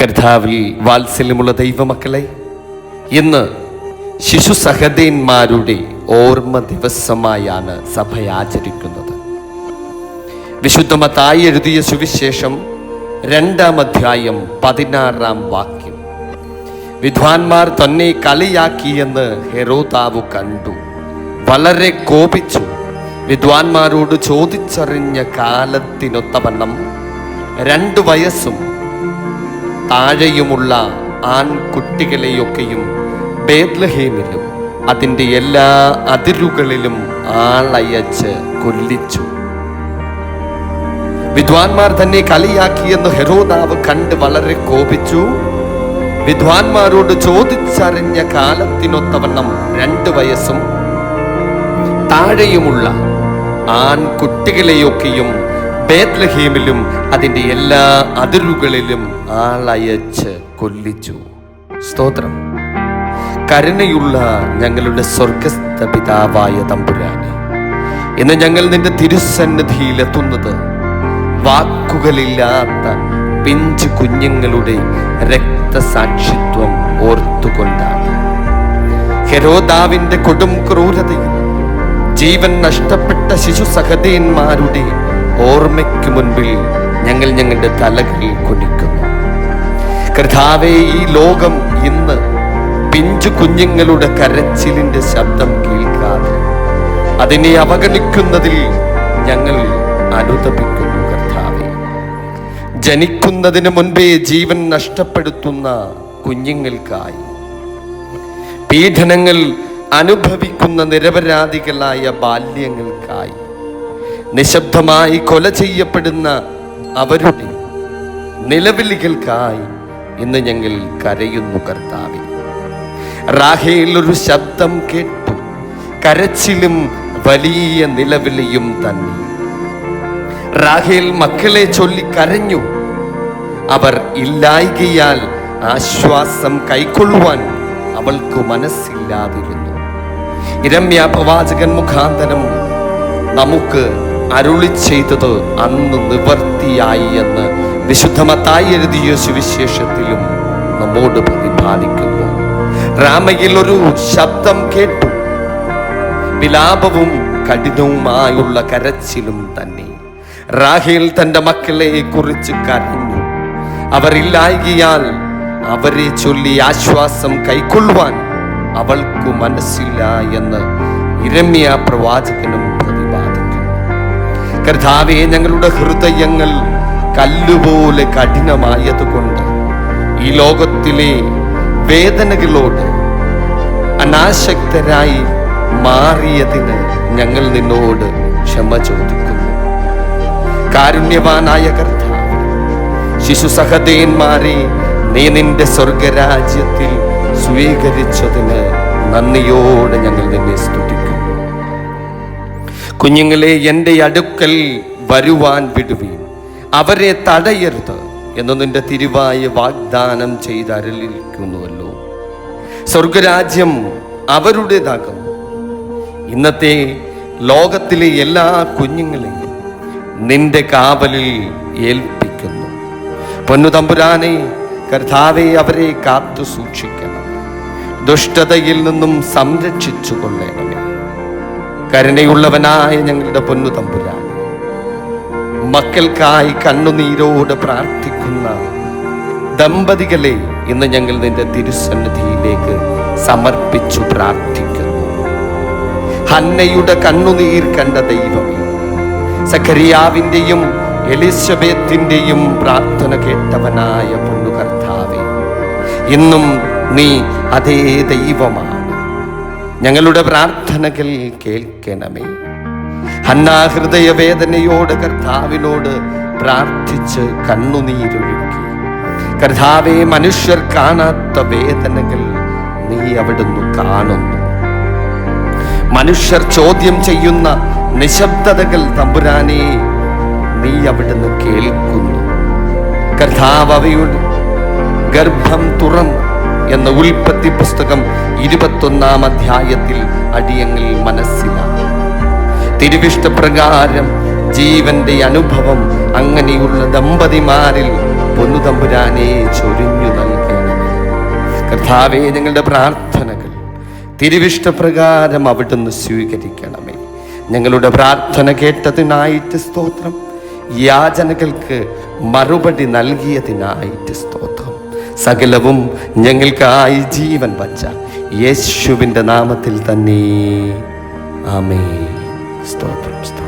കർത്താവിൽ വാത്സല്യമുള്ള ദൈവമക്കളെ ഇന്ന് ശിശു സഹദേന്മാരുടെ ഓർമ്മ ദിവസമായാണ് സഭ ആചരിക്കുന്നത്. വിശുദ്ധമത്തായി എഴുതിയ സുവിശേഷം രണ്ടാം അധ്യായം പതിനാറാം വാക്യം. വിദ്വാൻമാർ തന്നെ കളിയാക്കിയെന്ന് ഹെറോതാവ് കണ്ടു. വളരെ കോപിച്ചു. വിദ്വാൻമാരോട് ചോദിച്ചറിഞ്ഞ കാലത്തിനൊത്തവണ്ണം രണ്ടു വയസ്സും താഴെയുമുള്ള ആൺകുട്ടികളെയൊക്കെയും ബേദ്ലഹീമിലും അതിന്റെ എല്ലാ അതിരുകളിലും ആളയച്ച് കൊല്ലിച്ചു. വിദ്വാൻമാർ തന്നെ കളിയാക്കിയെന്ന് ഹെരോദാവ് കണ്ട് വളരെ കോപിച്ചു. വിദ്വാൻമാരോട് ചോദിച്ചറിഞ്ഞ കാലത്തിനൊത്തവണ്ണം രണ്ട് വയസ്സും. താഴെയുമുള്ള ആൺകുട്ടികളെയൊക്കെയും ബേത്ലഹീമിലും അതിന്റെ എല്ലാ അതിരുകളിലും ആളയച്ച് കൊല്ലിച്ചു. സ്തോത്രം. കരുണയുള്ള ഞങ്ങളുടെ സ്വർഗസ്ഥ പിതാവായ തമ്പുരാനെ ഇന്ന് ഞങ്ങൾ നിന്റെ തിരുസന്നിധിയിൽ എത്തുന്നത് വാക്കുകളില്ലാത്ത പിഞ്ച് കുഞ്ഞുങ്ങളുടെ രക്തസാക്ഷിത്വം ഓർത്തുകൊണ്ടാണ്. ഹെരോദാവിന്റെ കൊടും ക്രൂരതയിൽ ജീവൻ നഷ്ടപ്പെട്ട ശിശു സഹദേന്മാരുടെ ഓർമ്മയ്ക്ക് മുൻപിൽ ഞങ്ങൾ ഞങ്ങളുടെ തലകൾ കുനിക്കുന്നു. കർത്താവെ ഈ ലോകം ഇന്ന് പിഞ്ചു കുഞ്ഞുങ്ങളുടെ കരച്ചിലിന്റെ ശബ്ദം കേൾക്കാതെ അതിനെ അവഗണിക്കുന്നതിൽ ഞങ്ങൾ അനുതപിക്കുന്നു കർത്താവെ. ജനിക്കുന്നതിന് മുൻപേ ജീവൻ നഷ്ടപ്പെടുത്തുന്ന കുഞ്ഞുങ്ങൾക്കായി പീഡനങ്ങൾ അനുഭവിക്കുന്ന നിരപരാധികളായ ബാല്യങ്ങൾക്കായി നിശബ്ദമായി കൊല ചെയ്യപ്പെടുന്ന അവരുടെ നിലവിളികൾക്കായി ഇന്ന് ഞങ്ങൾ കരയുന്നു കർത്താവിൽ റാഹയിൽ ഒരു ശബ്ദം കേട്ടു. കരച്ചിലും വലിയ നിലവിളിയും തന്നെ. റാഹേൽ മക്കളെ ചൊല്ലി കരഞ്ഞു. അവർ ഇല്ലായികയാൽ ആശ്വാസം കൈക്കൊള്ളുവാൻ അവൾക്ക് മനസ്സില്ലാതിരുന്നു. ഇരമ്യ പ്രവാചകൻ മുഖാന്തരം നമുക്ക് അരുളി ചെയ്തത് അന്ന് നിവർത്തിയായി എന്ന് വിശുദ്ധമത്തായി എഴുതിയ സുവിശേഷത്തിലും നമ്മോട് പ്രതിപാദിക്കുന്നു. രാമയിൽ ഒരു ശബ്ദം കേട്ടു. വിലാപവും കഠിനവുമായുള്ള കരച്ചിലും തന്നെ. റാഹേൽ തന്റെ മക്കളെ കുറിച്ച് കരഞ്ഞു. അവരില്ലായകിയാൽ അവരെ ചൊല്ലി ആശ്വാസം കൈക്കൊള്ളുവാൻ അവൾക്കു മനസ്സില്ല എന്ന് ഇരമ്യ പ്രവാചകനും കർത്താവെ ഞങ്ങളുടെ ഹൃദയങ്ങൾ കല്ലുപോലെ കഠിനമായതുകൊണ്ട് ഈ ലോകത്തിലെ വേദനകളോട് അനാശക്തരായി മാറിയതിന് ഞങ്ങൾ നിന്നോട് ക്ഷമ ചോദിക്കുന്നു. കാരുണ്യവാനായ കർത്താവ് ശിശു സഹദേന്മാരെ നീ നിന്റെ സ്വർഗരാജ്യത്തിൽ സ്വീകരിച്ചതിന് നന്ദിയോടെ ഞങ്ങൾ നിന്നെ സ്തുതിക്കുന്നു കുഞ്ഞുങ്ങളെ എന്റെ അടുക്കൽ വരുവാൻ വിടുവീൻ. അവരെ തടയരുത് എന്ന് നിന്റെ തിരുവായ വാഗ്ദാനം ചെയ്തരലിരിക്കുന്നുവല്ലോ സ്വർഗരാജ്യം അവരുടേതാകും. ഇന്നത്തെ ലോകത്തിലെ എല്ലാ കുഞ്ഞുങ്ങളെയും നിന്റെ കാവലിൽ ഏൽപ്പിക്കുന്നു. പൊന്നു തമ്പുരാനെ കർത്താവെ അവരെ കാത്തു സൂക്ഷിക്കണം. ദുഷ്ടതയിൽ നിന്നും സംരക്ഷിച്ചു കൊള്ളണമേ കരുണയുള്ളവനായ ഞങ്ങളുടെ പൊന്നു തമ്പുരാൻ. മക്കൾക്കായി കണ്ണുനീരോട് പ്രാർത്ഥിക്കുന്ന ദമ്പതികളെ ഇന്ന് ഞങ്ങൾ നിന്റെ തിരുസന്നിധിയിലേക്ക് സമർപ്പിച്ചു പ്രാർത്ഥിക്കുന്നു. ഹന്നയുടെ കണ്ണുനീർ കണ്ട ദൈവമേ സഖരിയാവിന്റെയും എലിസബത്തിന്റെയും പ്രാർത്ഥന കേട്ടവനായ പൊന്നു കർത്താവേ ഇന്നും നീ അതേ ദൈവമാണ് ഞങ്ങളുടെ പ്രാർത്ഥനകൾ കേൾക്കണമേ. ഹന്നാ ഹൃദയവേദനയോട് കർത്താവിനോട് പ്രാർത്ഥിച്ച് കണ്ണുനീരൊഴുക്കി. കർത്താവെ മനുഷ്യർ കാണാത്ത വേദനകൾ നീ അവിടുന്ന് കാണുന്നു. മനുഷ്യർ ചോദ്യം ചെയ്യുന്ന നിശബ്ദതകൾ തമ്പുരാനെ നീ അവിടുന്ന് കേൾക്കുന്നു. കർത്താവ് അവയുടെ ഗർഭം തുറന്നു. എന്ന ഉൽപ്പത്തി പുസ്തകം ഇരുപത്തൊന്നാം അധ്യായത്തിൽ അടിയങ്ങൾ മനസ്സിലാക്കി. തിരുവിഷ്ടപ്രകാരം ജീവന്റെ അനുഭവം അങ്ങനെയുള്ള ദമ്പതിമാരിൽ പൊന്നു തമ്പുരാനെ ചൊരിഞ്ഞു നൽകണമേ. കർത്താവേ ഞങ്ങളുടെ പ്രാർത്ഥനകൾ തിരുവിഷ്ടപ്രകാരം അവിടുന്ന് സ്വീകരിക്കണമേ. ഞങ്ങളുടെ പ്രാർത്ഥന കേട്ടതിനായിട്ട് സ്തോത്രം. യാചനകൾക്ക് മറുപടി നൽകിയതിനായിട്ട് സ്തോത്രം. സകലവും ഞങ്ങൾക്കായി ജീവൻ വച്ച യേശുവിന്റെ നാമത്തിൽ തന്നെ. ആമേ സ്തോത്രം സ്തോത്രം.